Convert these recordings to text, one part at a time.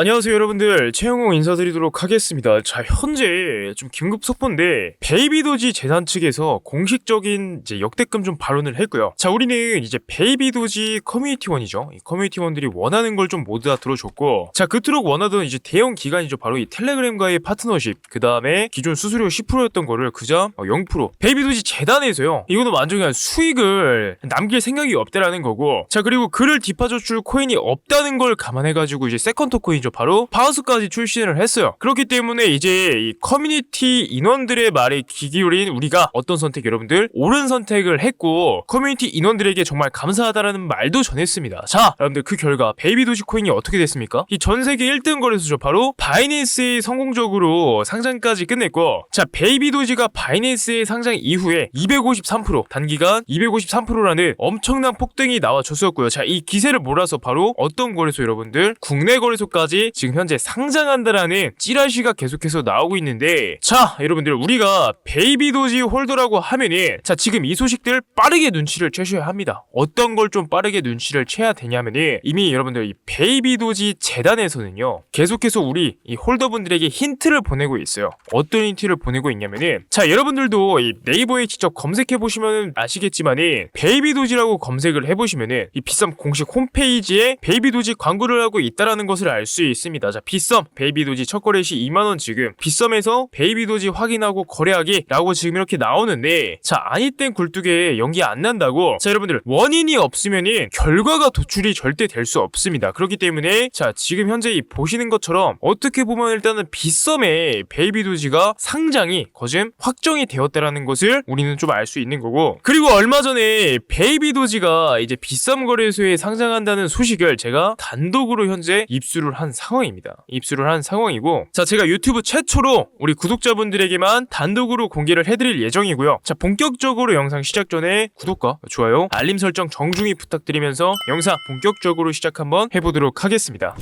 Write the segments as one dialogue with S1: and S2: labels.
S1: 안녕하세요 여러분들. 최영호 인사드리도록 하겠습니다. 자 현재 좀 긴급 속보인데 베이비도지 재단 측에서 공식적인 이제 역대금 좀 발언을 했고요. 자 우리는 이제 베이비도지 커뮤니티원이죠. 이 커뮤니티원들이 원하는 걸 좀 모두 다 들어줬고 자 그토록 원하던 이제 대형 기관이죠. 바로 이 텔레그램과의 파트너십 그 다음에 기존 수수료 10%였던 거를 그저 어, 0% 베이비도지 재단에서요 이거는 완전히 수익을 남길 생각이 없다라는 거고 자 그리고 그를 뒷받쳐줄 코인이 없다는 걸 감안해가지고 이제 세컨드 코인이죠 바로 파우스까지 출시를 했어요. 그렇기 때문에 이제 이 커뮤니티 인원들의 말에 귀 기울인 우리가 어떤 선택 여러분들 옳은 선택을 했고 커뮤니티 인원들에게 정말 감사하다라는 말도 전했습니다. 자 여러분들 그 결과 베이비도지 코인이 어떻게 됐습니까? 이 전 세계 1등 거래소죠. 바로 바이낸스에 성공적으로 상장까지 끝냈고 자 베이비도지가 바이낸스에 상장 이후에 253% 단기간 253%라는 엄청난 폭등이 나와 줬었고요. 자 이 기세를 몰아서 바로 어떤 거래소 여러분들? 국내 거래소까지 지금 현재 상장한다라는 찌라시가 계속해서 나오고 있는데 자 여러분들 우리가 베이비도지 홀더라고 하면은 자 지금 이 소식들 빠르게 눈치를 채셔야 합니다. 어떤 걸 좀 빠르게 눈치를 채야 되냐면은 이미 여러분들 이 베이비도지 재단에서는요 계속해서 우리 이 홀더분들에게 힌트를 보내고 있어요. 어떤 힌트를 보내고 있냐면은 자 여러분들도 이 네이버에 직접 검색해 보시면 아시겠지만은 베이비도지라고 검색을 해보시면은 이 비썸 공식 홈페이지에 베이비도지 광고를 하고 있다라는 것을 알 수 있습니다. 자 비썸 베이비도지 첫 거래 시 2만 원 지금 비썸에서 베이비도지 확인하고 거래하기라고 지금 이렇게 나오는데 자 아니 땐 굴뚝에 연기 안 난다고 자 여러분들 원인이 없으면은 결과가 도출이 절대 될 수 없습니다. 그렇기 때문에 자 지금 현재 이 보시는 것처럼 어떻게 보면 일단은 비썸에 베이비도지가 상장이 거즘 확정이 되었다라는 것을 우리는 좀 알 수 있는 거고 그리고 얼마 전에 베이비도지가 이제 비썸 거래소에 상장한다는 소식을 제가 단독으로 현재 입수를 한 상황입니다. 입수를 한 상황이고 자 제가 유튜브 최초로 우리 구독자분들에게만 단독으로 공개를 해드릴 예정이고요. 자 본격적으로 영상 시작 전에 구독과 좋아요, 알림 설정 정중히 부탁드리면서 영상 본격적으로 시작 한번 해보도록 하겠습니다.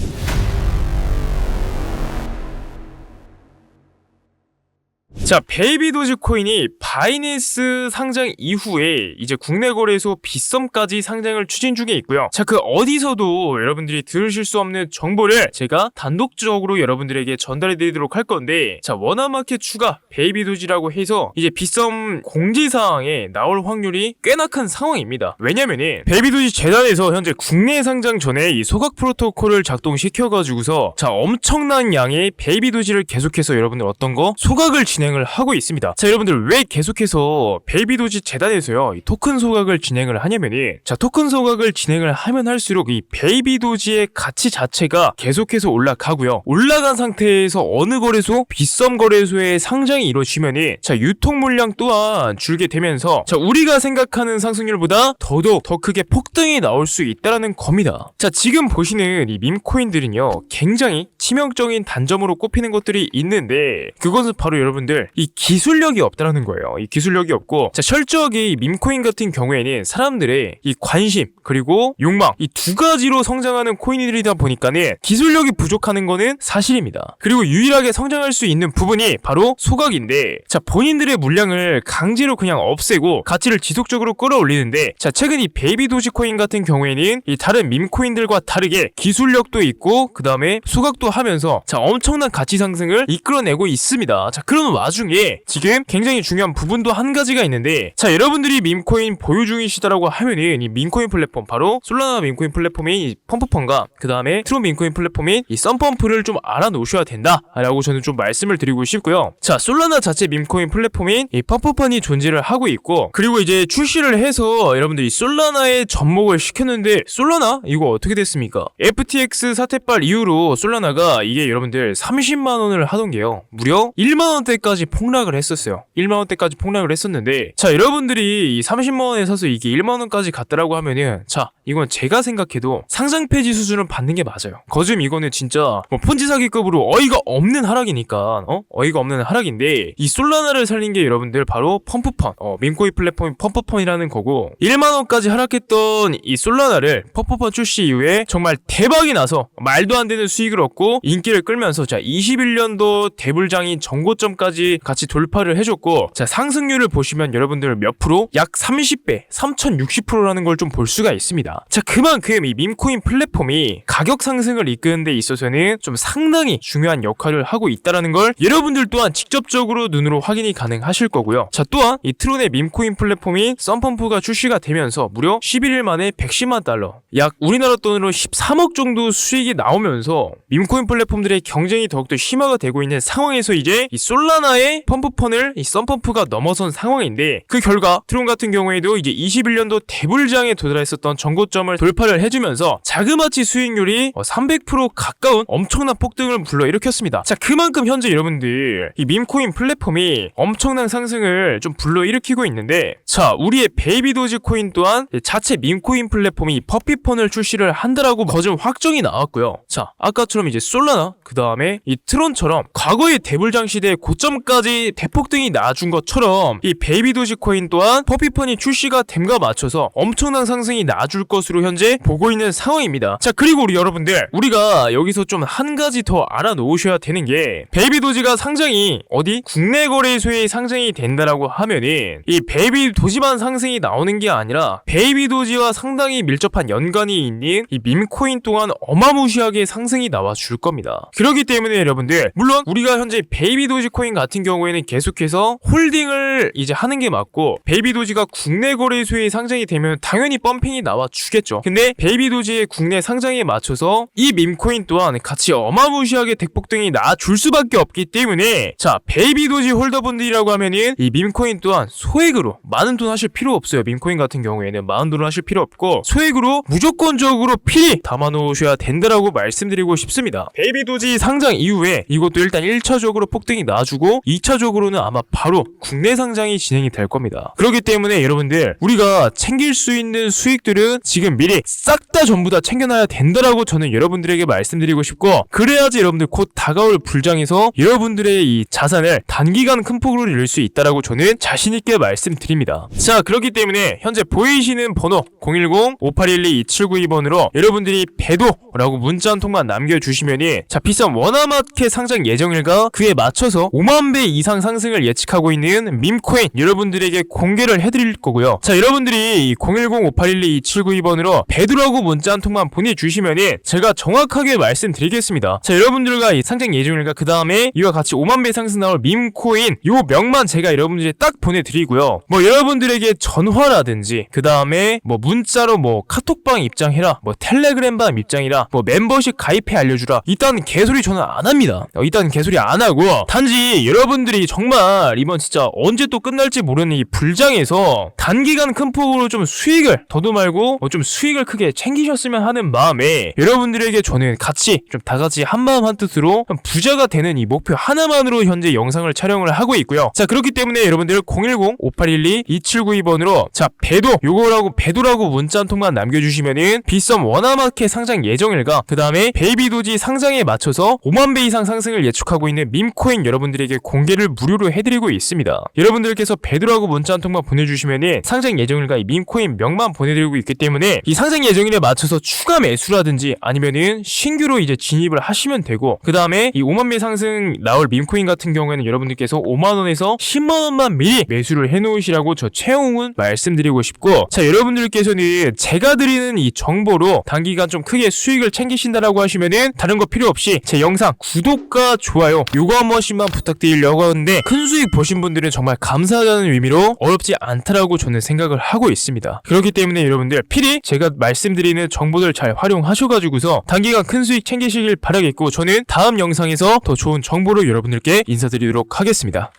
S1: 자, 베이비 도지코인이 바이낸스 상장 이후에 이제 국내 거래소 비썸까지 상장을 추진 중에 있고요. 자, 그 어디서도 여러분들이 들으실 수 없는 정보를 제가 단독적으로 여러분들에게 전달해 드리도록 할 건데, 자, 원화마켓 추가 베이비 도지라고 해서 이제 비썸 공지사항에 나올 확률이 꽤나 큰 상황입니다. 왜냐면은 베이비 도지 재단에서 현재 국내 상장 전에 이 소각 프로토콜을 작동시켜가지고서 자, 엄청난 양의 베이비 도지를 계속해서 여러분들 어떤 거 소각을 진행 을 하고 있습니다. 자, 여러분들 왜 계속해서 베이비도지 재단에서요, 이 토큰 소각을 진행을 하냐면이, 자, 토큰 소각을 진행을 하면 할수록 이 베이비도지의 가치 자체가 계속해서 올라가고요. 올라간 상태에서 어느 거래소, 비썸 거래소의 상장이 이루어지면이, 자, 유통 물량 또한 줄게 되면서, 자, 우리가 생각하는 상승률보다 더더욱 더 크게 폭등이 나올 수 있다라는 겁니다. 자, 지금 보시는 이 밈코인들은요, 굉장히 치명적인 단점으로 꼽히는 것들이 있는데, 그것은 바로 여러분들 이 기술력이 없다라는 거예요. 이 기술력이 없고 자 철저하게 이 밈코인 같은 경우에는 사람들의 이 관심 그리고 욕망 이 두 가지로 성장하는 코인들이다 보니까는 기술력이 부족하는 거는 사실입니다. 그리고 유일하게 성장할 수 있는 부분이 바로 소각인데 자 본인들의 물량을 강제로 그냥 없애고 가치를 지속적으로 끌어올리는데 자 최근 이 베이비 도지코인 같은 경우에는 이 다른 밈코인들과 다르게 기술력도 있고 그 다음에 소각도 하면서 자 엄청난 가치 상승을 이끌어내고 있습니다. 자 그런 와중 에 지금 굉장히 중요한 부분도 한 가지가 있는데 자 여러분들이 밈코인 보유 중이시다라고 하면은 이 밈코인 플랫폼 바로 솔라나 밈코인 플랫폼인 이 펌프펀과 그 다음에 트로 밈코인 플랫폼인 이 썬펌프를 좀 알아놓으셔야 된다라고 저는 좀 말씀을 드리고 싶고요. 자 솔라나 자체 밈코인 플랫폼인 이 펌프펀이 존재를 하고 있고 그리고 이제 출시를 해서 여러분들이 솔라나에 접목을 시켰는데 솔라나? 이거 어떻게 됐습니까? FTX 사태빨 이후로 솔라나가 이게 여러분들 30만 원을 하던 게요. 무려 1만 원대 폭락을 했었어요. 1만 원 대까지 폭락을 했었는데 자 여러분들이 이 30만 원에 사서 이게 1만 원까지 갔다라고 하면은 자 이건 제가 생각해도 상장 폐지 수준을 받는 게 맞아요. 거즘 이거는 진짜 뭐 폰지 사기급으로 어이가 없는 하락이니까 어 어이가 없는 하락인데 이 솔라나를 살린 게 여러분들 바로 펌프펀 어 민코인 플랫폼 펌프펀이라는 거고 1만 원까지 하락했던 이 솔라나를 펌프펀 출시 이후에 정말 대박이 나서 말도 안 되는 수익을 얻고 인기를 끌면서 자 21년도 대불장인 정고점까지 1000까지 같이 돌파를 해줬고 자 상승률을 보시면 여러분들 몇 프로? 약 30배 3060%라는 걸 좀 볼 수가 있습니다 자 그만큼 이 밈코인 플랫폼이 가격 상승을 이끄는 데 있어서는 좀 상당히 중요한 역할을 하고 있다라는 걸 여러분들 또한 직접적으로 눈으로 확인이 가능하실 거고요 자 또한 이 트론의 밈코인 플랫폼이 썬펌프가 출시가 되면서 무려 11일 만에 110만 달러 약 우리나라 돈으로 13억 정도 수익이 나오면서 밈코인 플랫폼들의 경쟁이 더욱더 심화가 되고 있는 상황에서 이제 이 솔라나 의 펌프펀을 이 썬펌프가 넘어선 상황인데 그 결과 트론 같은 경우에도 이제 21년도 대불장에 도달했었던 전고점을 돌파를 해주면서 자그마치 수익률이 300% 가까운 엄청난 폭등을 불러일으켰습니다. 자 그만큼 현재 여러분들 이 밈코인 플랫폼이 엄청난 상승을 좀 불러일으키고 있는데 자 우리의 베이비 도지 코인 또한 자체 밈코인 플랫폼이 퍼피펀을 출시를 한다라고 거좀 확정이 나왔고요. 자 아까처럼 이제 솔라나 그 다음에 이 트론처럼 과거의 대불장 시대의 고점 까지 대폭등이 나준 것처럼 이 베이비 도지 코인 또한 퍼피펀이 출시가 됨과 맞춰서 엄청난 상승이 나줄 것으로 현재 보고 있는 상황입니다. 자 그리고 우리 여러분들 우리가 여기서 좀 한 가지 더 알아놓으셔야 되는 게 베이비 도지가 상장이 어디 국내 거래소에 상장이 된다라고 하면은 이 베이비 도지만 상승이 나오는 게 아니라 베이비 도지와 상당히 밀접한 연관이 있는 이 밈코인 또한 어마무시하게 상승이 나와 줄 겁니다. 그렇기 때문에 여러분들 물론 우리가 현재 베이비 도지 코인 같은 경우에는 계속해서 홀딩을 이제 하는 게 맞고 베이비 도지가 국내 거래소에 상장이 되면 당연히 펌핑이 나와 주겠죠. 근데 베이비 도지의 국내 상장에 맞춰서 이 밈코인 또한 같이 어마무시하게 대폭등이 나줄 수밖에 없기 때문에 자 베이비 도지 홀더분들이라고 하면은 이 밈코인 또한 소액으로 많은 돈 하실 필요 없어요. 밈코인 같은 경우에는 많은 돈 하실 필요 없고 소액으로 무조건적으로 필히 담아 놓으셔야 된다라고 말씀드리고 싶습니다. 베이비 도지 상장 이후에 이것도 일단 1차적으로 폭등이 나주고 2차적으로는 아마 바로 국내 상장이 진행이 될 겁니다. 그렇기 때문에 여러분들 우리가 챙길 수 있는 수익들은 지금 미리 싹 다 전부 다 챙겨놔야 된다라고 저는 여러분들에게 말씀드리고 싶고 그래야지 여러분들 곧 다가올 불장에서 여러분들의 이 자산을 단기간 큰 폭으로 잃을 수 있다라고 저는 자신 있게 말씀드립니다. 자 그렇기 때문에 현재 보이시는 번호 010-5812-2792번으로 여러분들이 배도라고 문자 한 통만 남겨주시면이 자 비싼 원화마켓 상장 예정일과 그에 맞춰서 5만 배 이상 상승을 예측하고 있는 밈코인 여러분들에게 공개를 해드릴 거고요. 자 여러분들이 010-5812-2792번으로 배도라고 문자 한 통만 보내주시면은 제가 정확하게 말씀드리겠습니다. 자 여러분들과 이 상장 예정일과 그 다음에 이와 같이 5만 배 상승 나올 밈코인 요 명만 제가 여러분들이 딱 보내드리고요. 뭐 여러분들에게 전화라든지 그 다음에 뭐 문자로 뭐 카톡방 입장해라 뭐 텔레그램방 입장이라 뭐 멤버십 가입해 알려주라 이딴 개소리 저는 안 합니다. 어, 이딴 개소리 안 하고 단지 여러분 들이 정말 이번 진짜 언제 또 끝날지 모르는 이 불장에서 단기간 큰 폭으로 좀 수익을 더도 말고 뭐 좀 수익을 크게 챙기셨으면 하는 마음에 여러분들에게 저는 같이 좀 다 같이 한마음 한뜻으로 좀 부자가 되는 이 목표 하나만으로 현재 영상을 촬영을 하고 있고요. 자 그렇기 때문에 여러분들 010-5812-2792번으로 자 배도 요거라고 배도라고 문자 한 통만 남겨주시면은 비썸 원화마켓 상장 예정일과 그 다음에 베이비도지 상장에 맞춰서 5만 배 이상 상승을 예측하고 있는 밈코인 여러분들에게 공 개를 무료로 해드리고 있습니다. 여러분들께서 배도라고 문자 한 통만 보내주시면은 상장 예정일과 이 밈코인 명만 보내드리고 있기 때문에 이 상장 예정일에 맞춰서 추가 매수라든지 아니면은 신규로 이제 진입을 하시면 되고 그 다음에 이 5만 배 상승 나올 밈코인 같은 경우에는 여러분들께서 5만 원에서 10만 원만 미리 매수를 해놓으시라고 저 최홍은 말씀드리고 싶고 자 여러분들께서는 제가 드리는 이 정보로 단기간 좀 크게 수익을 챙기신다라고 하시면은 다른 거 필요 없이 제 영상 구독과 좋아요 요거 한 번씩만 부탁드리려 고 하는데 큰 수익 보신 분들은 정말 감사하다는 의미로 어렵지 않다라고 저는 생각을 하고 있습니다. 그렇기 때문에 여러분들 필히 제가 말씀드리는 정보들 잘 활용하셔가지고서 단기간 큰 수익 챙기시길 바라겠고 저는 다음 영상에서 더 좋은 정보로 여러분들께 인사드리도록 하겠습니다.